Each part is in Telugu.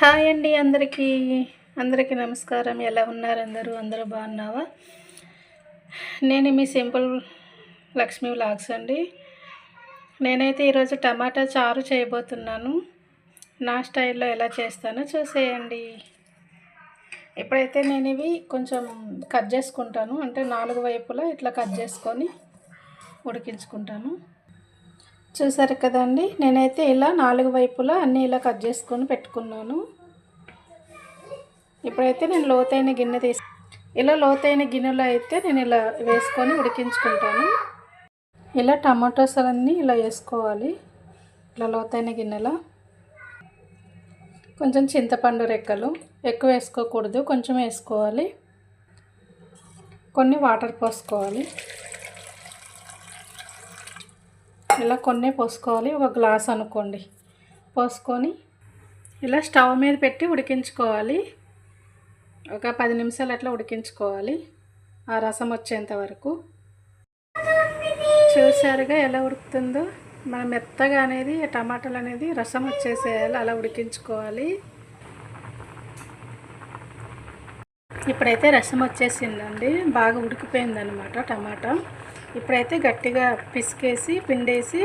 హాయ్ అండి అందరికీ. అందరికీ నమస్కారం. ఎలా ఉన్నారు అందరూ? అందరూ బాగున్నావా? నేను మీ సింపుల్ లక్ష్మీ వ్లాగ్స్ అండి. నేనైతే ఈరోజు టమాటా చారు చేయబోతున్నాను. నా స్టైల్లో ఎలా చేస్తానో చూసేయండి. ఇప్పుడైతే నేను ఇవి కొంచెం కట్ చేసుకుంటాను అంటే నాలుగు వైపులా ఇట్లా కట్ చేసుకొని ఉడికించుకుంటాను. చూసారు కదండి నేనైతే ఇలా నాలుగు వైపులా అన్నీ ఇలా కట్ చేసుకొని పెట్టుకున్నాను. ఇప్పుడైతే నేను లోతైన గిన్నె తీసు ఇలా లోతైన గిన్నెలో అయితే నేను ఇలా వేసుకొని ఉడికించుకుంటాను. ఇలా టమాటోస్ అన్నీ ఇలా వేసుకోవాలి ఇలా లోతైన గిన్నెలో. కొంచెం చింతపండు రెక్కలు ఎక్కువ వేసుకోకూడదు కొంచెం వేసుకోవాలి. కొన్ని వాటర్ పోసుకోవాలి. ఇలా కొన్ని పోసుకోవాలి. ఒక గ్లాస్ అనుకోండి. పోసుకొని ఇలా స్టవ్ మీద పెట్టి ఉడికించుకోవాలి. ఒక పది నిమిషాలు అట్లా ఉడికించుకోవాలి. ఆ రసం వచ్చేంత వరకు. చూసారుగా ఎలా ఉడుకుతుందో? మన మెత్తగా అనేది టమాటాలు అనేది రసం వచ్చేసేయాలి అలా ఉడికించుకోవాలి. ఇప్పుడైతే రసం వచ్చేసిందండి. బాగా ఉడికిపోయిందనమాట టమాటా. ఇప్పుడైతే గట్టిగా పిసికేసి పిండేసి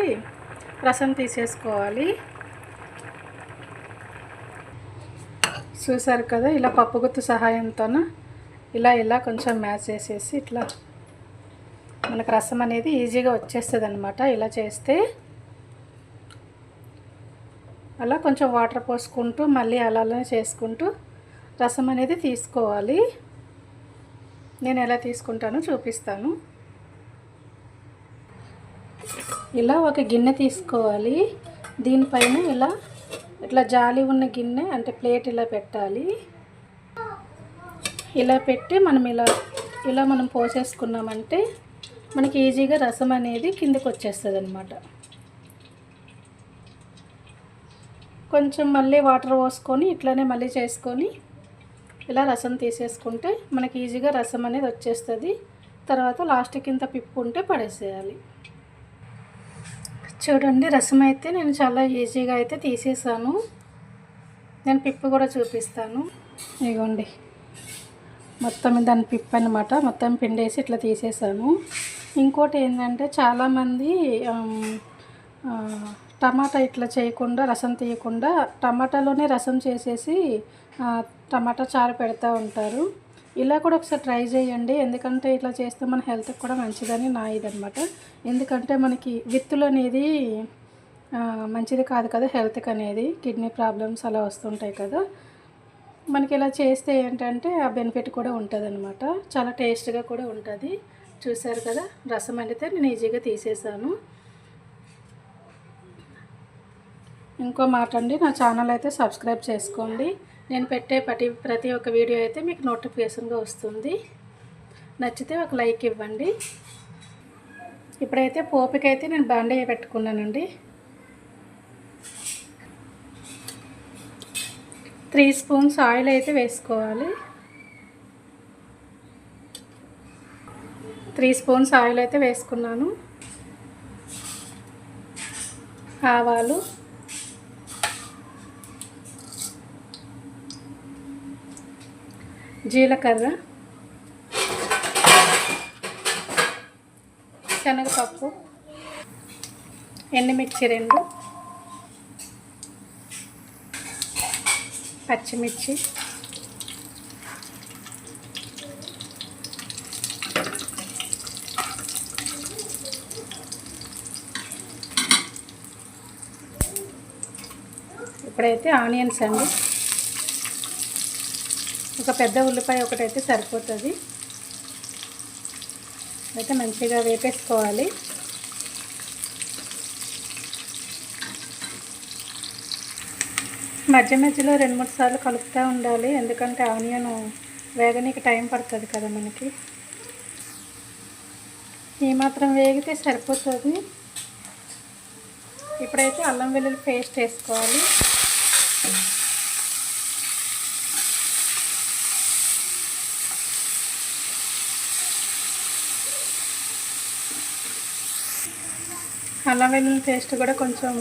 రసం తీసేసుకోవాలి. చూసారు కదా ఇలా పప్పుగుత్తు సహాయంతోన ఇలా ఇలా కొంచెం మ్యాచ్ చేసేసి ఇట్లా మనకు రసం అనేది ఈజీగా వచ్చేస్తుంది అనమాట ఇలా చేస్తే అలా కొంచెం వాటర్ పోసుకుంటూ మళ్ళీ అలానే చేసుకుంటూ రసం అనేది తీసుకోవాలి. నేను ఎలా తీసుకుంటానో చూపిస్తాను. ఇలా ఒక గిన్నె తీసుకోవాలి. దీనిపైన ఇలా ఇట్లా జాలి ఉన్న గిన్నె అంటే ప్లేట్ ఇలా పెట్టాలి. ఇలా పెట్టి మనం ఇలా ఇలా మనం పోసేసుకున్నామంటే మనకి ఈజీగా రసం అనేది కిందకి వచ్చేస్తుంది అనమాట కొంచెం మళ్ళీ వాటర్ పోసుకొని ఇట్లానే మళ్ళీ చేసుకొని ఇలా రసం తీసేసుకుంటే మనకి ఈజీగా రసం అనేది వచ్చేస్తుంది. తర్వాత లాస్ట్కి ఇంత పిప్పు ఉంటే పడేసేయాలి. చూడండి రసం అయితే నేను చాలా ఈజీగా అయితే తీసేసాను. నేను పిప్పు కూడా చూపిస్తాను. ఇగోండి. మొత్తం దాని పిప్పు అనమాట మొత్తం పిండేసి ఇట్లా తీసేసాను. ఇంకోటి ఏంటంటే చాలామంది టమాటా ఇట్లా చేయకుండా రసం తీయకుండా టమాటాలోనే రసం చేసేసి టమాటా చారు పెడతా ఉంటారు. ఇలా కూడా ఒకసారి ట్రై చేయండి. ఎందుకంటే ఇట్లా చేస్తే మన హెల్త్కి కూడా మంచిదని నా ఇదనమాట ఎందుకంటే మనకి విత్తులు అనేది మంచిది కాదు కదా హెల్త్కి అనేది. కిడ్నీ ప్రాబ్లమ్స్ అలా వస్తుంటాయి కదా. మనకి ఇలా చేస్తే ఏంటంటే ఆ బెనిఫిట్ కూడా ఉంటుంది అనమాట చాలా టేస్ట్గా కూడా ఉంటుంది. చూశారు కదా? రసం అయితే నేను ఈజీగా తీసేసాను. ఇంకో మాట అండి నా ఛానల్ అయితే సబ్స్క్రైబ్ చేసుకోండి. నేను పెట్టే ప్రతి ప్రతి ఒక్క వీడియో అయితే మీకు నోటిఫికేషన్గా వస్తుంది. నచ్చితే ఒక లైక్ ఇవ్వండి. ఇప్పుడైతే పోపుకైతే నేను బాండే పెట్టుకున్నానండి. త్రీ స్పూన్స్ ఆయిల్ అయితే వేసుకోవాలి. త్రీ స్పూన్స్ ఆయిల్ అయితే వేసుకున్నాను. ఆవాలు. జీలకర్ర శనగపప్పు ఎండుమిర్చి రెండు పచ్చిమిర్చి ఇప్పుడైతే ఆనియన్స్ అండి. ఒక పెద్ద ఉల్లిపాయ ఒకటైతే సరిపోతుంది. అయితే మంచిగా వేపేసుకోవాలి. మధ్య మధ్యలో రెండు మూడు సార్లు కలుపుతూ ఉండాలి. ఎందుకంటే ఆనియన్ వేగనీకి టైం పడుతుంది కదా మనకి. ఈ మాత్రం వేగితే సరిపోతుంది. ఇప్పుడైతే అల్లం వెల్లుల్లి పేస్ట్ వేసుకోవాలి. అల్లం వెల్లుల్లి పేస్ట్ కూడా కొంచెం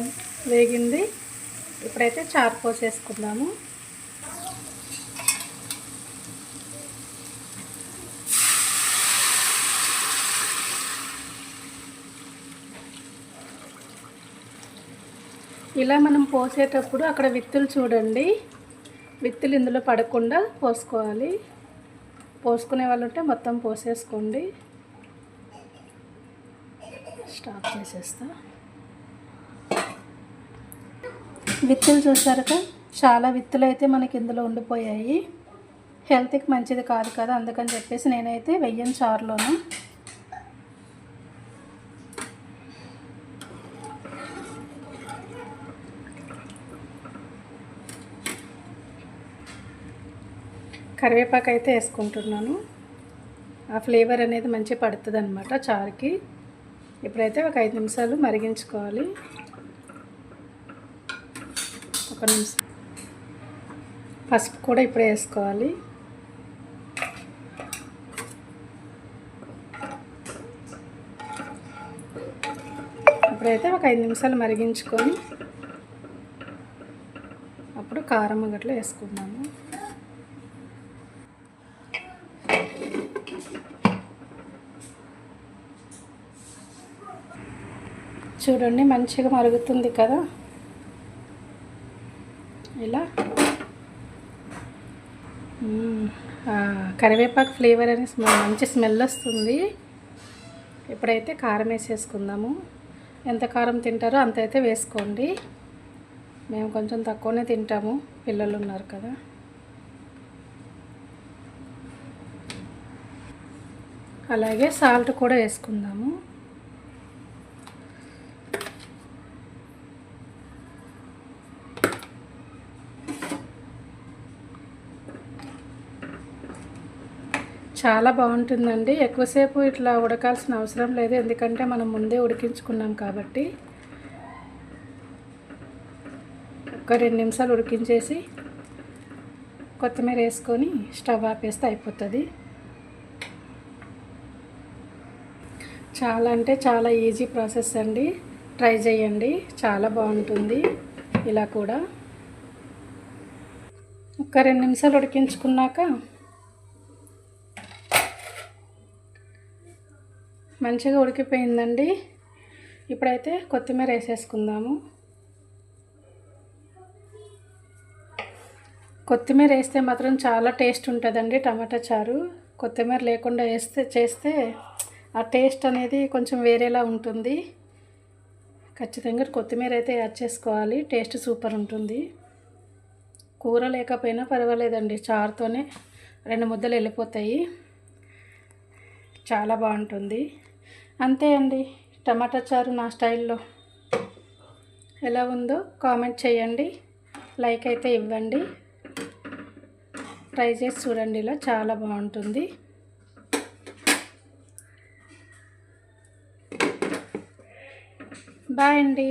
వేగింది. ఇప్పుడైతే చారు పోసేసుకుందాము. ఇలా మనం పోసేటప్పుడు అక్కడ విత్తులు చూడండి. విత్తులు ఇందులో పడకుండా పోసుకోవాలి. పోసుకునే వాళ్ళు ఉంటే మొత్తం పోసేసుకోండి. స్టాప్ చేసేస్తా. విత్తులు చూసారుగా? చాలా విత్తులు అయితే మనకి ఇందులో ఉండిపోయాయి. హెల్త్కి మంచిది కాదు కదా అందుకని చెప్పేసి నేనైతే వెయ్యం చారులోను. కరివేపాకు అయితే వేసుకుంటున్నాను. ఆ ఫ్లేవర్ అనేది మంచి పడుతుంది అనమాట చారుకి. ఇప్పుడైతే ఒక ఐదు నిమిషాలు మరిగించుకోవాలి. ఒక నిమిషం. పసుపు కూడా ఇప్పుడే వేసుకోవాలి. ఇప్పుడైతే ఒక ఐదు నిమిషాలు మరిగించుకొని అప్పుడు కారం గట్ల వేసుకుందాము. చూడండి మంచిగా మరుగుతుంది కదా. ఇలా. కరివేపాకు ఫ్లేవర్ అని మంచి స్మెల్ వస్తుంది. ఇప్పుడైతే కారం వేసేసుకుందాము ఎంత కారం తింటారో అంత అయితే వేసుకోండి. మేము కొంచెం తక్కువనే తింటాము పిల్లలు ఉన్నారు కదా. అలాగే సాల్ట్ కూడా వేసుకుందాము. చాలా బాగుంటుందండి. ఎక్కువసేపు ఇట్లా ఉడకాల్సిన అవసరం లేదు. ఎందుకంటే మనం ముందే ఉడికించుకున్నాం కాబట్టి. ఒక రెండు నిమిషాలు ఉడికించేసి కొత్తిమీర వేసుకొని స్టవ్ ఆపేస్తే అయిపోతుంది. చాలా అంటే చాలా ఈజీ ప్రాసెస్ అండి. ట్రై చేయండి. చాలా బాగుంటుంది. ఇలా కూడా. ఒక రెండు నిమిషాలు ఉడికించుకున్నాక మంచిగా ఉడికిపోయిందండి. ఇప్పుడైతే కొత్తిమీర వేసేసుకుందాము. కొత్తిమీర వేస్తే మాత్రం చాలా టేస్ట్ ఉంటుందండి టమాటా చారు. కొత్తిమీర లేకుండా వేస్తే చేస్తే ఆ టేస్ట్ అనేది కొంచెం వేరేలా ఉంటుంది. ఖచ్చితంగా కొత్తిమీర అయితే యాడ్ చేసుకోవాలి. టేస్ట్ సూపర్ ఉంటుంది. కూర లేకపోయినా పర్వాలేదండి చారుతోనే రెండు ముద్దలు వెళ్ళిపోతాయి. చాలా బాగుంటుంది. అంతే అండి. టమాటా చారు నా స్టైల్లో. ఎలా ఉందో కామెంట్ చేయండి. లైక్ అయితే ఇవ్వండి. ట్రై చేసి చూడండి. ఇలా చాలా బాగుంటుంది. బాయ్ అండి.